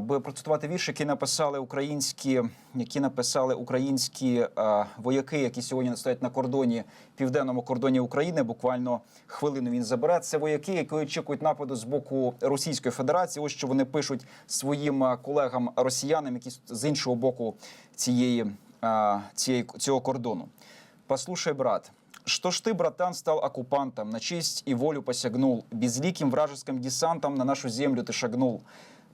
Буде процитувати вірш, який написали українські, які написали українські вояки, які сьогодні стоять на кордоні, південному кордоні України. Буквально хвилину він забере. Це вояки, які очікують нападу з боку Російської Федерації. Ось що вони пишуть своїм колегам росіянам, які з іншого боку цієї, цієї цього кордону. Послушай, брат, что ж ты, братан, стал оккупантом, на честь и волю посягнул, безликим вражеским десантом на нашу землю ты шагнул.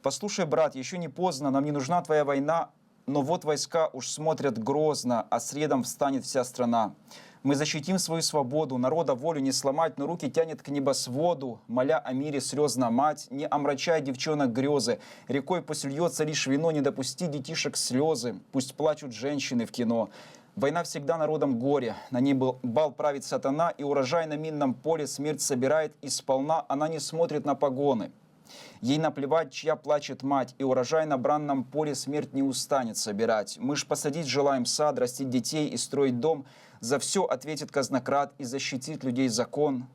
Послушай, брат, еще не поздно, нам не нужна твоя война, но вот войска уж смотрят грозно, а средом встанет вся страна. Мы защитим свою свободу, народа волю не сломать, но руки тянет к небосводу, моля о мире слезно мать, не омрачай девчонок грезы, рекой пусть льется лишь вино, не допусти детишек слезы, пусть плачут женщины в кино. Война всегда народом горе, на ней был бал правит сатана, и урожай на минном поле смерть собирает, и сполна она не смотрит на погоны. Ей наплевать, чья плачет мать, и урожай на бранном поле смерть не устанет собирать. Мы ж посадить желаем сад, растить детей и строить дом. За все ответит казнократ и защитит людей закон.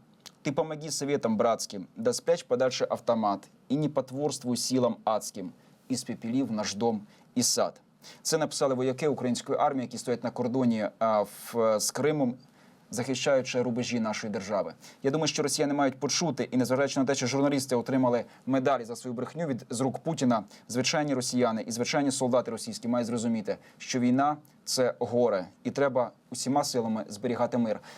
Ты помоги советам братским, да спрячь подальше автомат, и не потворствуй силам адским, испепелив наш дом и сад. Це написали вояки української армії, які стоять на кордоні а, в, з Кримом, захищаючи рубежі нашої держави. Я думаю, що росіяни мають почути, і незважаючи на те, що журналісти отримали медалі за свою брехню від з рук Путіна, звичайні росіяни і звичайні солдати російські мають зрозуміти, що війна це горе, і треба усіма силами зберігати мир.